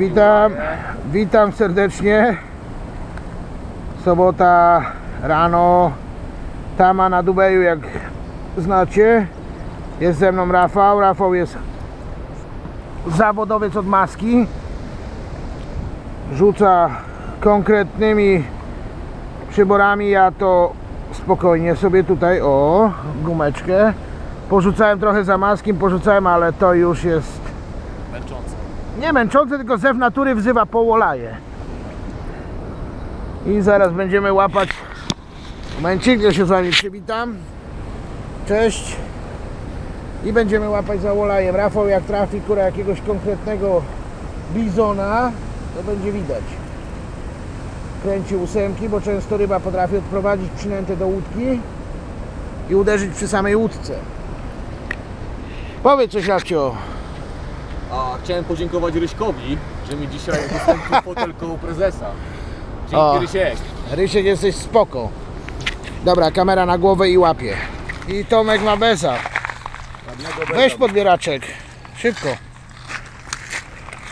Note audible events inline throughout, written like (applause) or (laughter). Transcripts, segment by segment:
Witam, witam serdecznie. Sobota rano, tama na Dubeju, jak znacie. Jest ze mną Rafał. Rafał jest zawodowiec od maski. Rzuca konkretnymi przyborami. Ja to spokojnie sobie tutaj, o, gumeczkę. Porzucałem trochę za maskiem, porzucałem, ale to już jest Męczące. Nie męczące, tylko zew natury wzywa połolaje. I zaraz będziemy łapać. Momencik, ja się z wami przywitam. Cześć. I będziemy łapać za łolajem. Rafał jak trafi kura jakiegoś konkretnego bizona, to będzie widać. Kręci ósemki, bo często ryba potrafi odprowadzić przynętę do łódki i uderzyć przy samej łódce. Powiedz coś Rafcio. A chciałem podziękować Ryśkowi, że mi dzisiaj udostępnił fotel koło prezesa. Dzięki O. Rysiek. Rysiek jesteś spoko. Dobra, kamera na głowę i łapie. I Tomek ma beza. Weź podbieraczek. Szybko.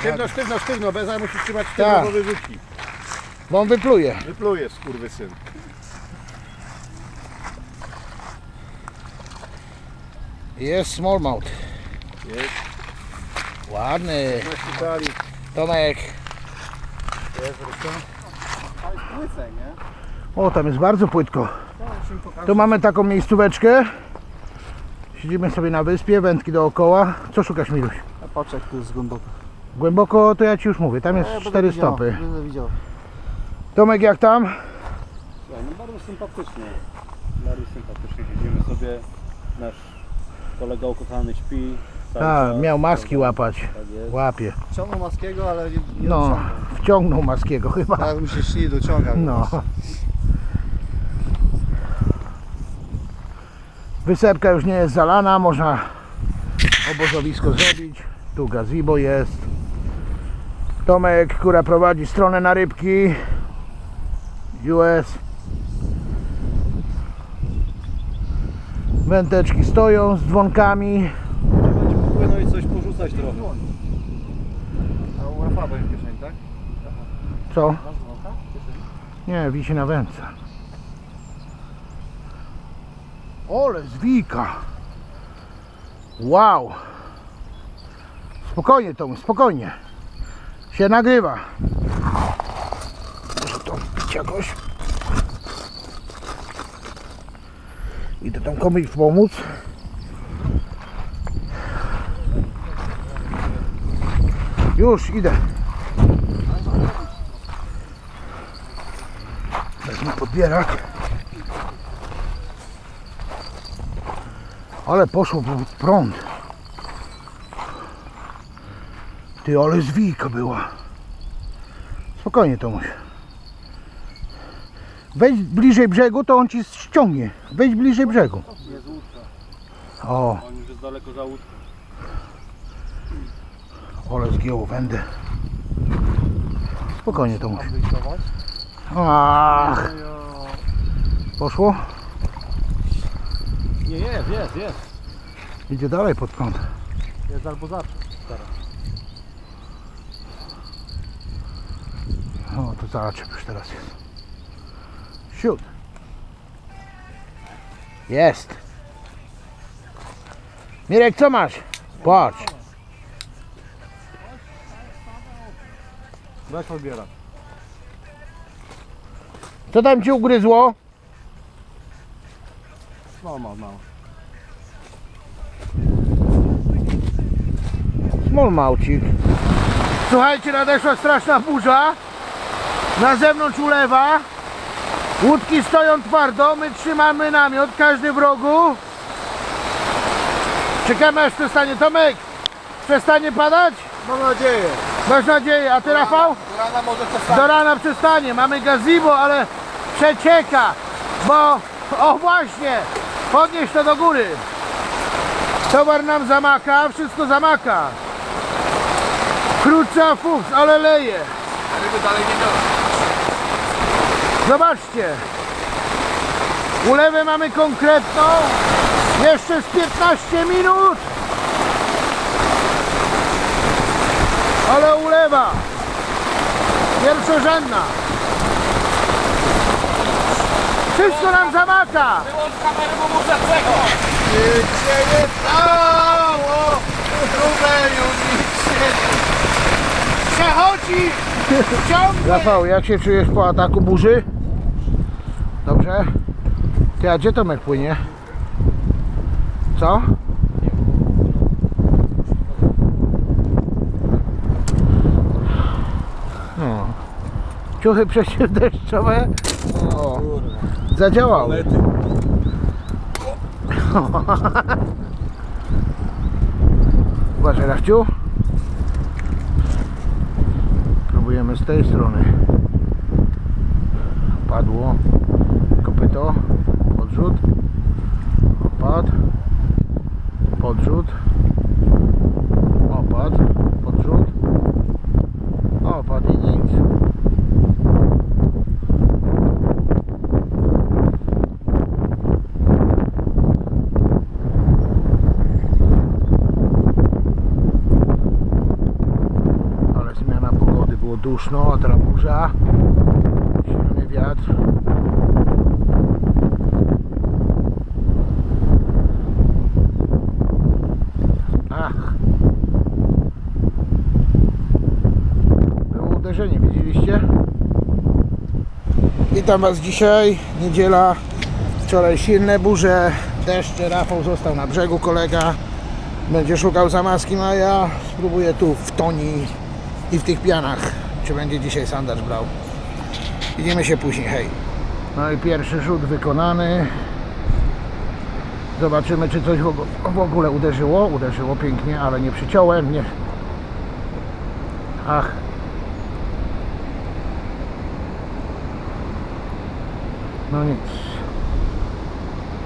Sztywno, sztywno, sztywno, bez musisz trzymać Tak. sztywno, bo wyrzuci. Bo on wypluje. Wypluje, skurwysyn. Jest smallmouth. Jest. Ładny. Tomek. Jest, wreszcie. O, tam jest bardzo płytko. Tu mamy taką miejscóweczkę. Siedzimy sobie na wyspie, wędki dookoła. Co szukasz, Miluś? A patrz jak tu jest głęboko. Głęboko to ja ci już mówię, tam jest Ja będę 4 widział, stopy. Będę widział. Tomek jak tam? Słuchaj, no bardzo sympatycznie. Bardzo sympatycznie siedzimy sobie. Nasz kolega ukochany śpi. Tak, miał maski łapać. Tak jest. Łapie. Ciągnął Maskiego, ale nie, nie No, dociągnął. wciągnął maskiego chyba. Tak mi się śni dociągał. No. Wysepka już nie jest zalana, można obozowisko zrobić. Tu gazebo jest. Tomek, która prowadzi stronę na rybki. US. Węteczki stoją z dzwonkami. Porzucać trochę. A u Rafała będzie w kieszeni, tak? Co? Nie, wisi na wędce. Ole zwika. Wow. Spokojnie Tom, spokojnie. Się nagrywa. Muszę to pić jakoś. Idę tam komuś pomóc. Już idę. Wezmę podbierak. Ale poszło w prąd. Ty, ale zwijka była. Spokojnie Tomuś. Wejdź bliżej brzegu, to on ci ściągnie. Wejdź bliżej brzegu. O, On już jest daleko za łódką. Ale zgięło wędę. Spokojnie. Mam wyjściować? Ach, poszło? Nie, jest, jest, jest. Idzie dalej pod prąd. Jest albo. Teraz. O, to zaczep już teraz jest. Siód. Jest. Mirek, co masz? Patrz. Weź podbiera. Co tam ci ugryzło? No, ma, ma. Smolmaucik. Słuchajcie, nadeszła straszna burza. Na zewnątrz ulewa. Łódki stoją twardo. My trzymamy namiot, każdy w rogu. Czekamy aż przestanie. Tomek, przestanie padać? Mam nadzieję. Masz nadzieję. A ty Rafał? Do rana może przestać. Do rana przestanie. Mamy gazebo, ale przecieka. Bo, o właśnie, podnieś to do góry. Towar nam zamaka, wszystko zamaka. Krótsza fuks, ale leje. Ryby dalej nie biorą. Zobaczcie. Ulewę mamy konkretną. Jeszcze z 15 minut. Ale ulewa. Pierwszorzędna. Wszystko nam zamaka. Wyłącz kamerę, bo muszę czego? Nic się nie stało! Rubeju, nic się Przechodzi ciągle. Rafał, jak się czujesz po ataku burzy? Dobrze? Ty, a gdzie Tomek płynie? Co? Ciuchy przeciwdeszczowe o, zadziałały. Lety. (laughs) Uważaj, Rafciu. Próbujemy z tej strony. Padło kopyto, podrzut, opad, podrzut, opad, podrzut, opad i nic. ale zmiana pogody, było duszno, a teraz burza, silny wiatr. Ach. Było uderzenie, widzieliście? Witam Was dzisiaj, niedziela, wczoraj silne burze, deszcze, Rafał został na brzegu, kolega będzie szukał zamaski, no a ja spróbuję tu w toni i w tych pianach, czy będzie dzisiaj sandacz brał. Widzimy się później, hej. No i pierwszy rzut wykonany. Zobaczymy, czy coś w ogóle uderzyło. Uderzyło pięknie, ale nie przyciąłem, nie. Ach. No nic.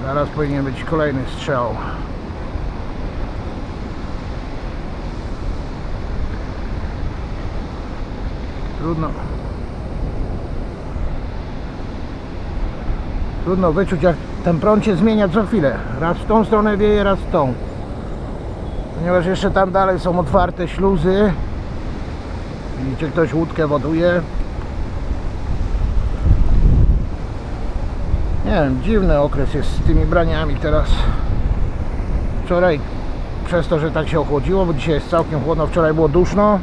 Zaraz powinien być kolejny strzał. Trudno. Trudno wyczuć, jak ten prąd się zmienia co chwilę. Raz w tą stronę wieje, raz w tą. Ponieważ jeszcze tam dalej są otwarte śluzy. Widzicie, ktoś łódkę woduje. Nie wiem, dziwny okres jest z tymi braniami teraz. Wczoraj przez to, że tak się ochłodziło, bo dzisiaj jest całkiem chłodno, wczoraj było duszno.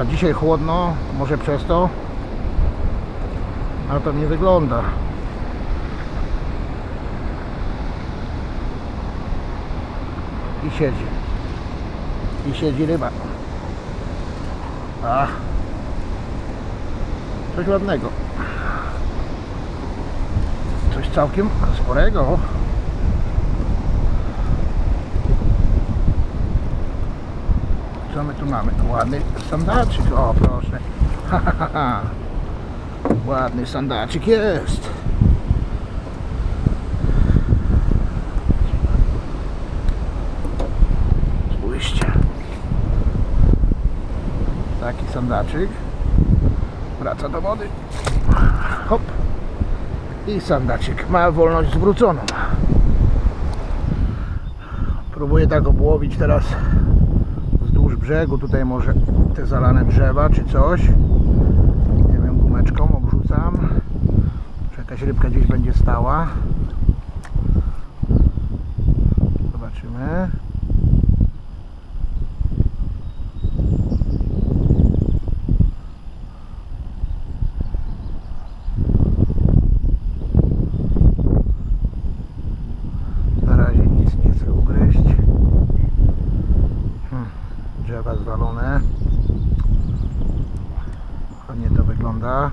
A dzisiaj chłodno, może przez to. A to nie wygląda. I siedzi. I siedzi ryba. Ach. Coś ładnego. Coś całkiem sporego. Co my tu mamy? Ładny sandaczyk. O, proszę. (laughs) Ładny sandaczyk jest. Spójrzcie. Taki sandaczyk. Wraca do wody. Hop. I sandaczyk ma wolność zwróconą. Próbuję tak obłowić teraz wzdłuż brzegu, tutaj może te zalane drzewa czy coś. Nie wiem, gumeczką obrzucam. Czy jakaś rybka gdzieś będzie stała. Zobaczymy. Na razie nic nie chcę ugryźć. Hmm, drzewa zwalone. Ładnie to wygląda.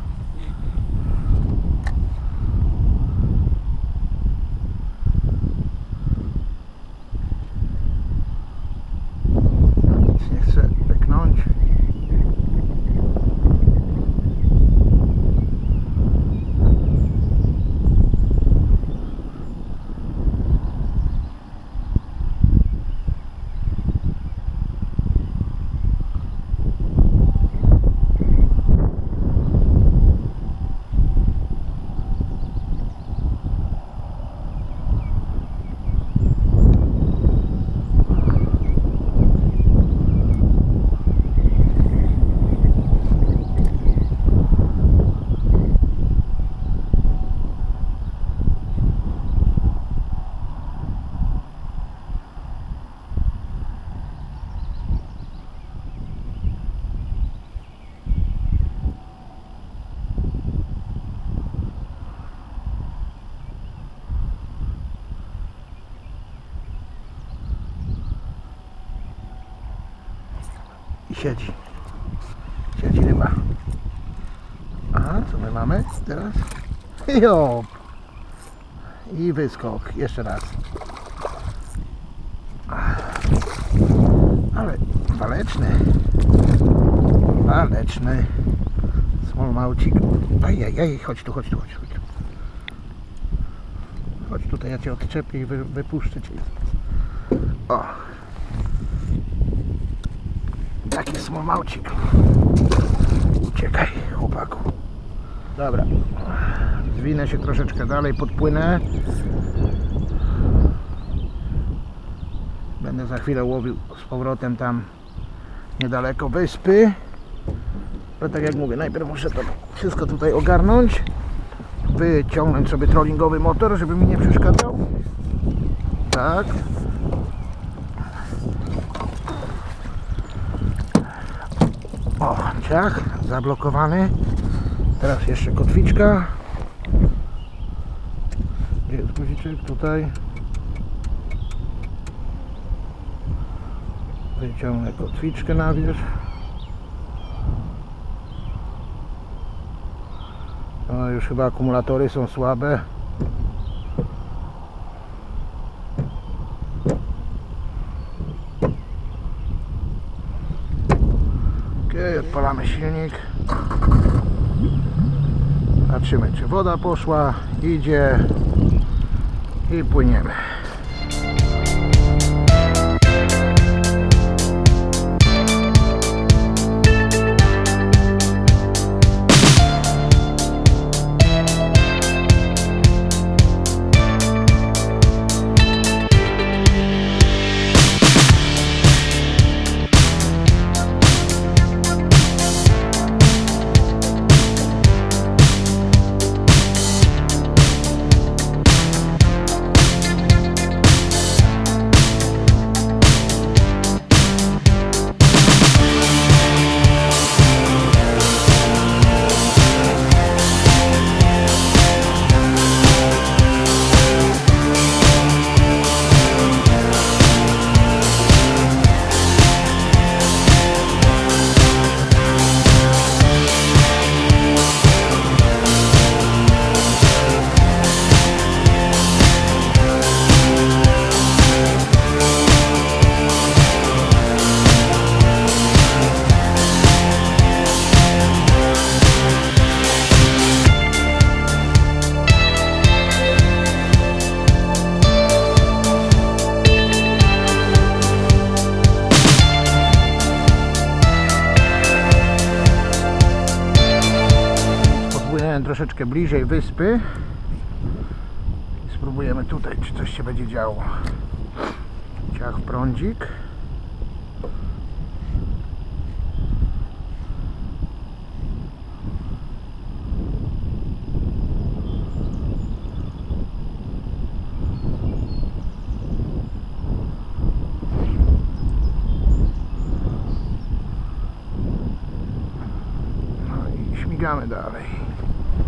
I siedzi. Siedzi ryba. A co my mamy teraz? Jo. I wyskok. Jeszcze raz. Ale waleczny. Waleczny. Smolmaucik. Ajajaj, chodź tu, chodź tu, chodź, chodź. Chodź tutaj, ja cię odczepię i wy, wypuszczę cię. O. Taki smolmaucik. Uciekaj, chłopaku. Dobra. Zwinę się troszeczkę dalej, podpłynę. Będę za chwilę łowił z powrotem tam niedaleko wyspy. Ale tak jak mówię, najpierw muszę to wszystko tutaj ogarnąć. Wyciągnąć sobie trollingowy motor, żeby mi nie przeszkadzał. Tak. Zablokowany. Teraz jeszcze kotwiczka. Gdzie jest guziczek? Tutaj. Wyciągnę kotwiczkę na wierzch. No już chyba akumulatory są słabe. Patrzymy czy woda poszła, idzie i płyniemy. Troszeczkę bliżej wyspy spróbujemy tutaj, czy coś się będzie działo. Ciach prądzik. No śmigamy dalej.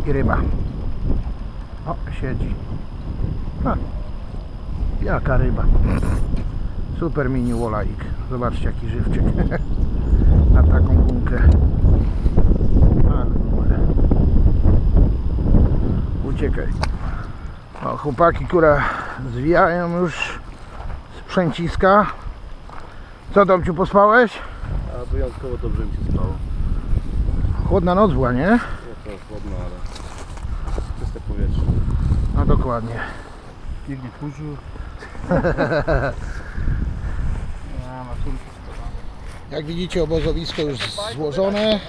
I ryba. O, siedzi. Ha. Jaka ryba. Super mini wolaik. Zobaczcie jaki żywczyk. (laughs) Na taką gumkę. Ale numer. Uciekaj. O, chłopaki, które zwijają już sprzęciska. Co Tomciu, pospałeś? A wyjątkowo dobrze mi się spało. Chłodna noc była, nie? Nie to chłodno, ale czyste powietrze. No dokładnie. Pięknie kurzu. (laughs) Jak widzicie obozowisko już złożone.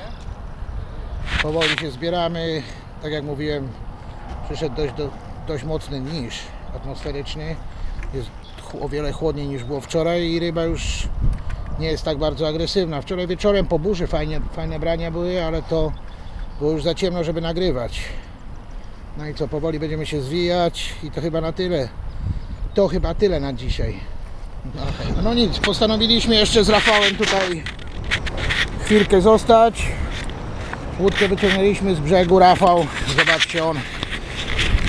Powoli się zbieramy. Tak jak mówiłem, przyszedł dość, do, dość mocny niż atmosferyczny. Jest o wiele chłodniej niż było wczoraj i ryba już nie jest tak bardzo agresywna. Wczoraj wieczorem po burzy fajnie, fajne brania były, ale to było już za ciemno, żeby nagrywać. No i co, powoli będziemy się zwijać i to chyba na tyle. To chyba tyle na dzisiaj. No, no nic, postanowiliśmy jeszcze z Rafałem tutaj chwilkę zostać. Łódkę wyciągnęliśmy z brzegu, Rafał, zobaczcie on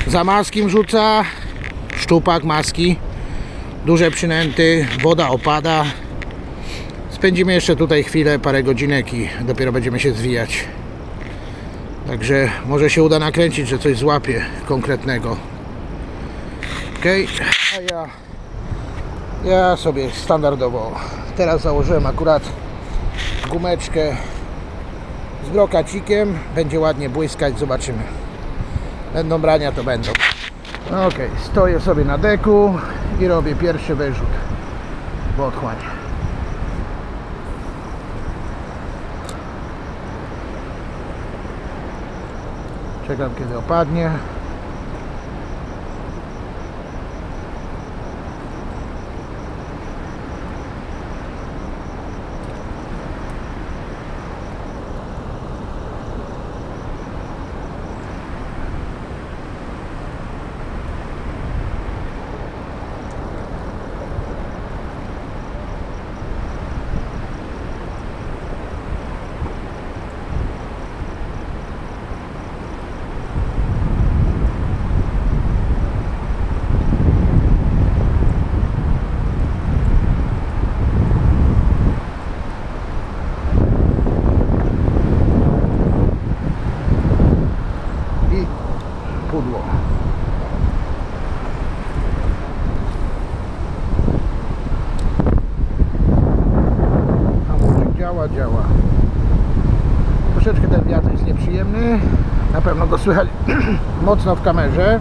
za maskim rzuca, szczupak, maski, duże przynęty, woda opada. Spędzimy jeszcze tutaj chwilę, parę godzinek i dopiero będziemy się zwijać. Także może się uda nakręcić, że coś złapie konkretnego. Ok, a ja, ja sobie standardowo teraz założyłem akurat gumeczkę z brokacikiem. Będzie ładnie błyskać, zobaczymy. Będą brania, to będą. Ok, stoję sobie na deku i robię pierwszy wyrzut w otchłań. Czekam kiedy opadnie. i pudło. Hamulczyk działa, działa. Troszeczkę ten wiatr jest nieprzyjemny. Pewno go słychać (clears throat) mocno w kamerze.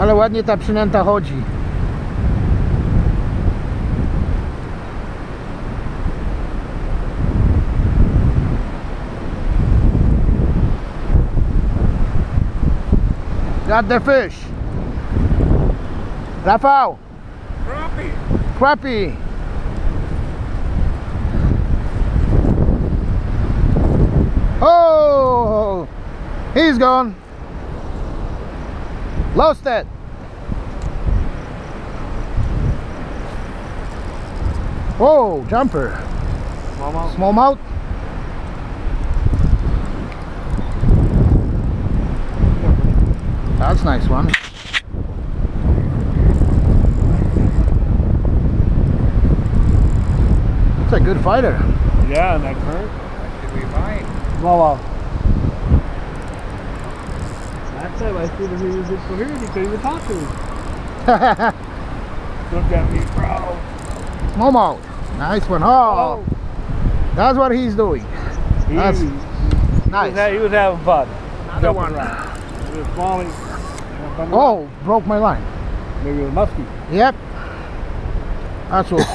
Ale ładnie ta przynęta chodzi. Got the fish. Rafał. Crappie. Crappie. Oh, he's gone. Lost it. Whoa, jumper. Mama, Smallmouth. That's a nice one. It's a good fighter. yeah, and that current. Did we find? Mama. Last time I seen him, he was incoherent. He couldn't even talk to me. (laughs) Look at me, bro. Momo. Nice one. Oh, that's what he's doing. He, That's he, Nice. was, he was having fun. Another Jumping one. around. It was falling. Oh, broke my line. Maybe it was musky. Yep. That's what.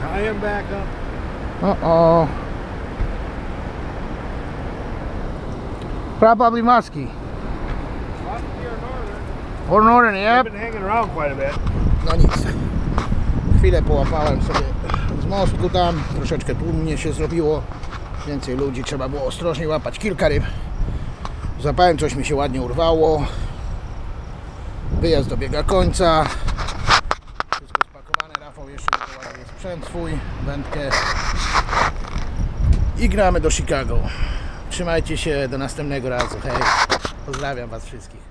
Tie him back up. Uh-oh. Probably musky. Musky or northern. Or northern, yep. been hanging around quite a bit. No nic. Chwilę połapałem sobie z mostku tam. Troszeczkę tłumnie się zrobiło. Więcej ludzi, trzeba było ostrożnie łapać kilka ryb. Zapałem, coś mi się ładnie urwało. Wyjazd dobiega końca. Wszystko spakowane. Rafał jeszcze doładuje sprzęt swój, wędkę. I gramy do Chicago. Trzymajcie się, do następnego razu. Hej. Pozdrawiam Was wszystkich.